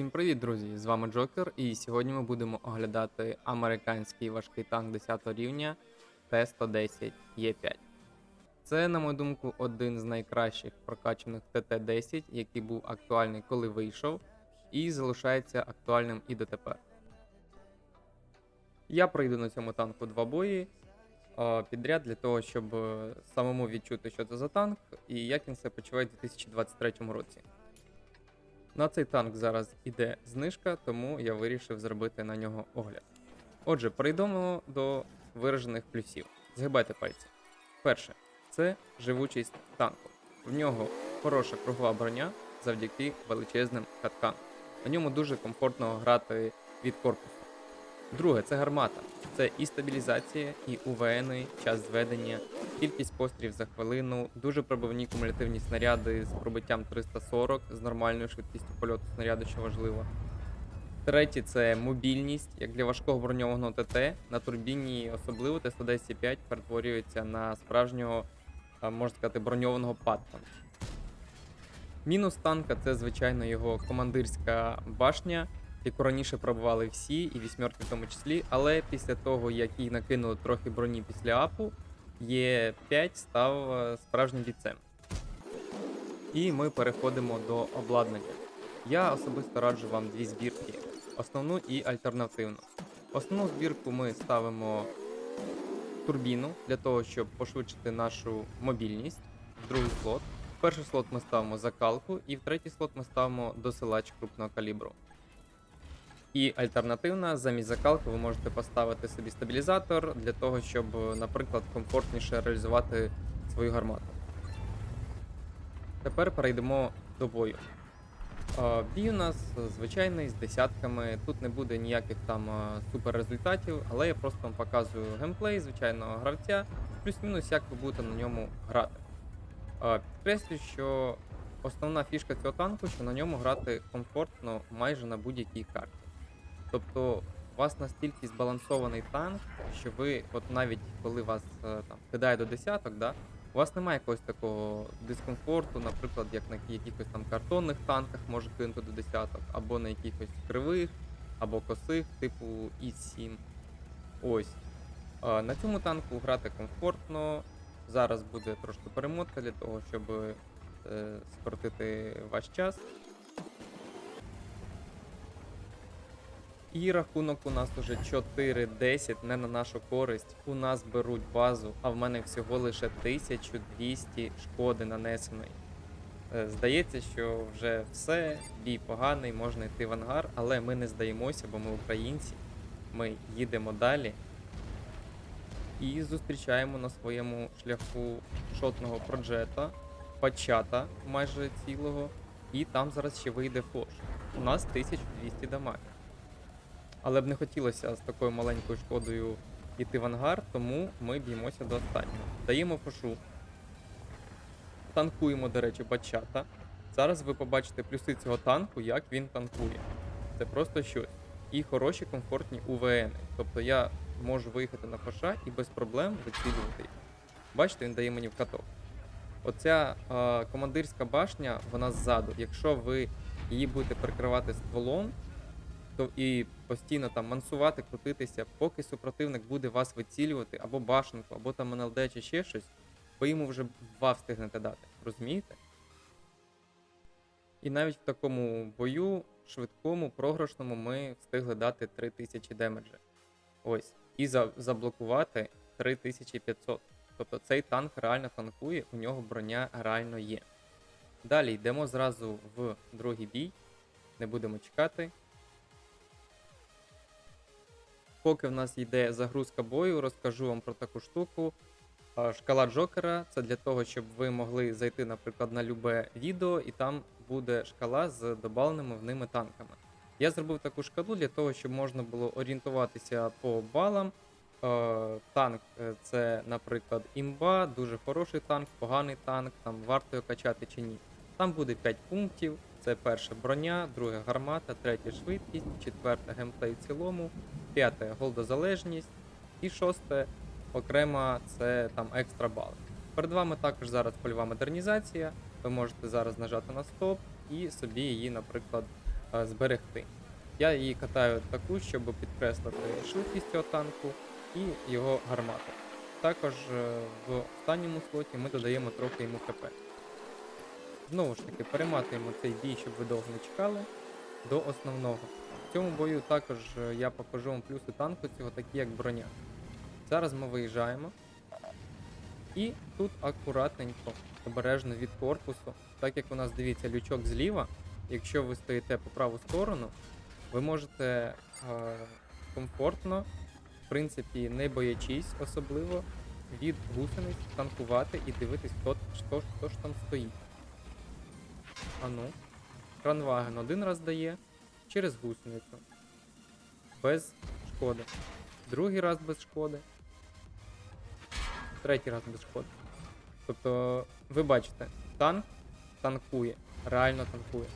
Усім привіт, друзі! З вами Джокер, і сьогодні ми будемо оглядати американський важкий танк 10 рівня Т-110 Е5. Це, на мою думку, один з найкращих прокачаних ТТ-10, який був актуальний, коли вийшов, і залишається актуальним і дотепер. Я пройду на цьому танку два бої підряд для того, щоб е, самому відчути, що це за танк і як він себе почуває у 2023 році. На цей танк зараз іде знижка, тому я вирішив зробити на нього огляд. Отже, перейдемо до виражених плюсів. Згибайте пальці. Перше, це живучість танку. В нього хороша кругова броня завдяки величезним каткам. На ньому дуже комфортно грати від корпусу. Друге, це гармата. Це і стабілізація, і УВН, час зведення, кількість пострілів за хвилину, дуже пробивні кумулятивні снаряди з пробиттям 340 з нормальною швидкістю польоту снаряду, що важливо. Третє це мобільність, як для важкого броньованого ТТ. На турбіні особливо Т-110 перетворюється на справжнього, можна сказати, броньованого патта. Мінус танка це, звичайно, його командирська башня, яку раніше пробували всі, і вісьмерки в тому числі. Але після того, як їй накинули трохи броні після апу, Є5 став е, справжнім бійцем. І ми переходимо до обладнання. Я особисто раджу вам дві збірки: основну і альтернативну. Основну збірку ми ставимо турбіну для того, щоб пошвидшити нашу мобільність. В другий слот. В перший слот ми ставимо закалку, і в третій слот ми ставимо досилач крупного калібру. І альтернативна, замість закалки ви можете поставити собі стабілізатор для того, щоб, наприклад, комфортніше реалізувати свою гармату. Тепер перейдемо до бою. Бій у нас звичайний з десятками. Тут не буде ніяких там супер результатів, але я просто вам показую геймплей звичайного гравця, плюс-мінус, як ви будете на ньому грати. Е, Підкреслю, що основна фішка цього танку, що на ньому грати комфортно майже на будь-якій карті. Тобто у вас настільки збалансований танк, що ви, от навіть коли вас е, там кидає до десяток, да, у вас немає якогось такого дискомфорту, наприклад, як на якихось там картонних танках може кинути до десяток, або на якихось кривих, або косих, типу І7. Ось. На цьому танку грати комфортно. Зараз буде трошки перемотка для того, щоб е, скоротити ваш час. І рахунок у нас уже 4-10, не на нашу користь. У нас беруть базу, а в мене всього лише 1200 шкоди нанесеної. Е, Здається, що вже все, бій поганий, можна йти в ангар, але ми не здаємося, бо ми українці. Ми їдемо далі і зустрічаємо на своєму шляху шотного проджета, пачата майже цілого, і там зараз ще вийде фош. У нас 1200 дамаг. Але б не хотілося з такою маленькою шкодою йти в ангар, тому ми б'ємося до останнього. Даємо фошу. Танкуємо, до речі, бачата. Зараз ви побачите плюси цього танку, як він танкує. Це просто щось. І хороші, комфортні УВН. Тобто я можу виїхати на фоша і без проблем вицілювати їх. Бачите, він дає мені в каток. Оця е, командирська башня, вона ззаду. Якщо ви її будете прикривати стволом, і постійно там мансувати, крутитися, поки супротивник буде вас вицілювати або башенку, або там НЛД чи ще щось, ви йому вже два встигнете дати. Розумієте? І навіть в такому бою, швидкому, програшному, ми встигли дати 3000 демеджа. Ось. І за, заблокувати 3500. Тобто цей танк реально танкує, у нього броня реально є. Далі йдемо зразу в другий бій. Не будемо чекати. Поки в нас йде загрузка бою, розкажу вам про таку штуку. Шкала Джокера це для того, щоб ви могли зайти, наприклад, на любе відео, і там буде шкала з добавленими в ними танками. Я зробив таку шкалу для того, щоб можна було орієнтуватися по балам. Танк е, це, наприклад, імба, дуже хороший танк, поганий танк, там варто його качати чи ні. Там буде 5 пунктів. Це перше броня, друге гармата, третє швидкість, четверте геймплей в цілому, п'яте голдозалежність і шосте окрема це там екстра бали. Перед вами також зараз польова модернізація. Ви можете зараз нажати на стоп і собі її, наприклад, е, зберегти. Я її катаю таку, щоб підкреслити швидкість цього танку і його гармату. Також е, в останньому слоті ми додаємо трохи йому ХП. Знову ж таки, перематуємо цей бій, щоб ви довго не чекали, до основного. В цьому бою також е, я покажу вам плюси танку цього, такі як броня. Зараз ми виїжджаємо. І тут акуратненько, обережно від корпусу, так як у нас дивіться лючок зліва, якщо ви стоїте по праву сторону, ви можете е, комфортно, в принципі, не боячись особливо від гусениць танкувати і дивитись, хто, хто, хто ж там стоїть. Ану. Кранваген один раз дає через гусеницю. Без шкоди. Другий раз без шкоди. Третій раз без шкоди. Тобто, ви бачите, танк танкує, реально танкує.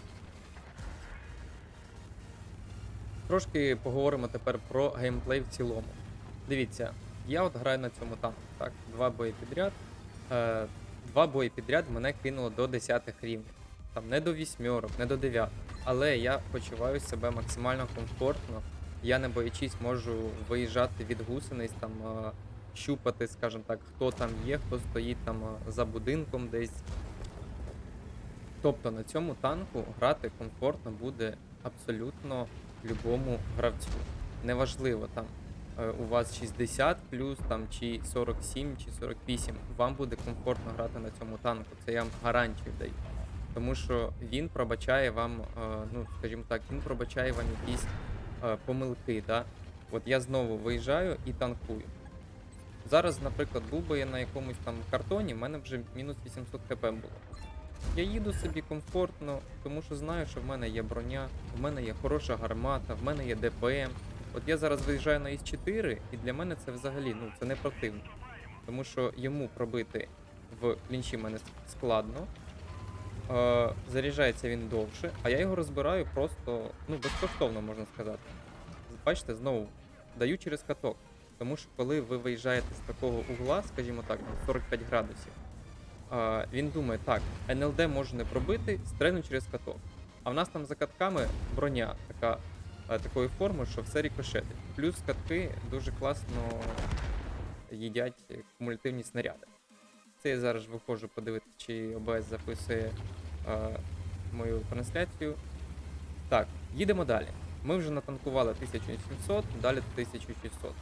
Трошки поговоримо тепер про геймплей в цілому. Дивіться, я от граю на цьому танку, так, два бої підряд. Е, два бої підряд мене кинуло до 10 рівнів. Там не до вісьмерок, не до 9. Але я почуваю себе максимально комфортно. Я не боячись можу виїжджати від гусениць, там щупати, скажімо так, хто там є, хто стоїть там за будинком десь. Тобто на цьому танку грати комфортно буде абсолютно любому гравцю. Неважливо там е, у вас 60 плюс там чи 47 чи 48. Вам буде комфортно грати на цьому танку. Це я вам гарантію даю. Тому що він пробачає вам, е, ну скажімо так, він пробачає вам якісь е, помилки. Да? От я знову виїжджаю і танкую. Зараз, наприклад, був би я на якомусь там картоні, в мене вже мінус 800 хп було. Я їду собі комфортно, тому що знаю, що в мене є броня, в мене є хороша гармата, в мене є ДПМ. От я зараз виїжджаю на Іс-4, і для мене це взагалі ну, це не противно. Тому що йому пробити в клінчі мене складно. Е, заряджається він довше, а я його розбираю просто ну, безкоштовно, можна сказати. Бачите, знову даю через каток. Тому що коли ви виїжджаєте з такого угла, скажімо так, 45 градусів, а, він думає, так, НЛД можу не пробити, стрельну через каток. А в нас там за катками броня така, а, такої форми, що все рікошетить. Плюс катки дуже класно їдять кумулятивні снаряди. Це я зараз виходжу подивитися, чи ОБС записує а, мою трансляцію. Так, їдемо далі. Ми вже натанкували 1700, далі 1600.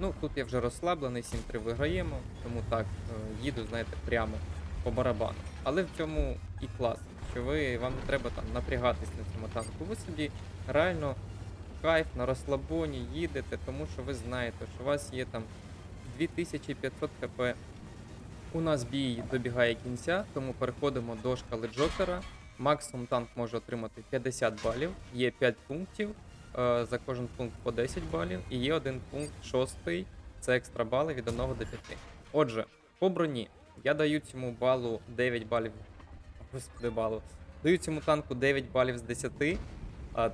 Ну, тут я вже розслаблений, 7-3 виграємо, тому так, е, їду, знаєте, прямо по барабану. Але в цьому і клас, що ви вам не треба там напрягатись на цьому танку. Ви собі реально кайф на розслабоні їдете, тому що ви знаєте, що у вас є там 2500 хп. У нас бій добігає кінця, тому переходимо до шкали Джокера. Максимум танк може отримати 50 балів, є 5 пунктів. Е, За кожен пункт по 10 балів, і є один пункт шостий, це екстра бали від 1 до 5. Отже, по броні я даю цьому балу 9 балів. Господи, балу. Даю цьому танку 9 балів з 10,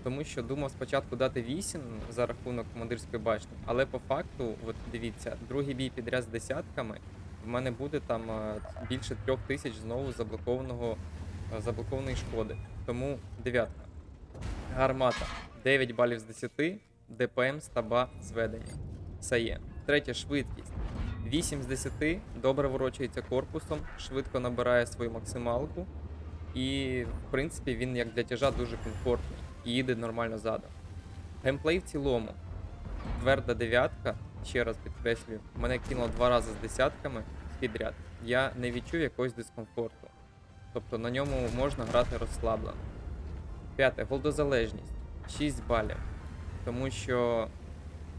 тому що думав спочатку дати 8 за рахунок командирської башні, але по факту, от дивіться, другий бій підряд з десятками, в мене буде там більше трьох тисяч знову заблокованого заблокованої шкоди. Тому дев'ятка. Гармата 9 балів з 10, ДПМ стаба зведення. Все є. Третя швидкість. 8 з 10, добре ворочається корпусом, швидко набирає свою максималку. І, в принципі, він як для тяжа дуже комфортний і їде нормально задом. Геймплей в цілому. Тверда дев'ятка, ще раз підкреслюю, мене кинуло два рази з десятками підряд. Я не відчув якогось дискомфорту. Тобто на ньому можна грати розслаблено. П'яте, голдозалежність. 6 балів. Тому що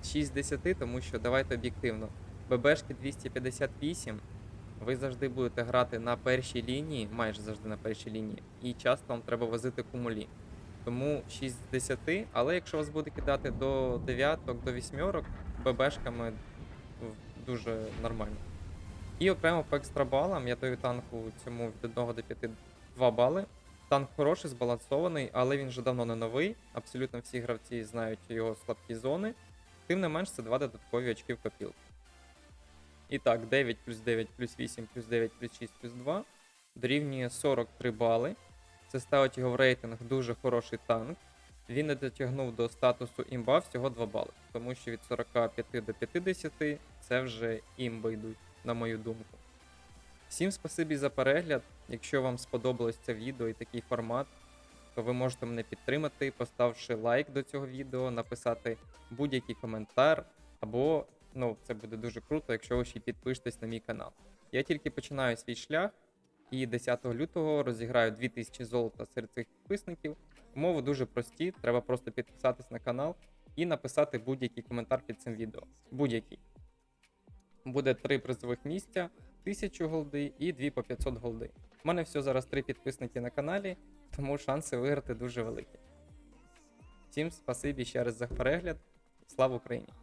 6 з 10, тому що давайте об'єктивно. ББшки 258. Ви завжди будете грати на першій лінії, майже завжди на першій лінії, і часто вам треба возити кумулі. Тому 6 з 10, але якщо вас буде кидати до 9, до 8, ББшками дуже нормально. І окремо по екстрабалам я даю танку цьому від 1 до 5 2 бали. Танк хороший, збалансований, але він вже давно не новий. Абсолютно всі гравці знають його слабкі зони. Тим не менш, це два додаткові очки в копілку. І так, 9 плюс 9 плюс 8 плюс 9 плюс 6 плюс 2 дорівнює 43 бали. Це ставить його в рейтинг дуже хороший танк. Він не дотягнув до статусу імба всього 2 бали, тому що від 45 до 50 це вже імби йдуть, на мою думку. Всім спасибі за перегляд. Якщо вам сподобалось це відео і такий формат, то ви можете мене підтримати, поставивши лайк до цього відео, написати будь-який коментар, або ну, це буде дуже круто, якщо ви ще й підпишетесь на мій канал. Я тільки починаю свій шлях, і 10 лютого розіграю 2000 золота серед цих підписників. Умови дуже прості, треба просто підписатись на канал і написати будь-який коментар під цим відео. Будь-який. Буде три призових місця, 1000 голди і 2 по 500 голди. У мене все зараз три підписники на каналі, тому шанси виграти дуже великі. Всім спасибі ще раз за перегляд. Слава Україні!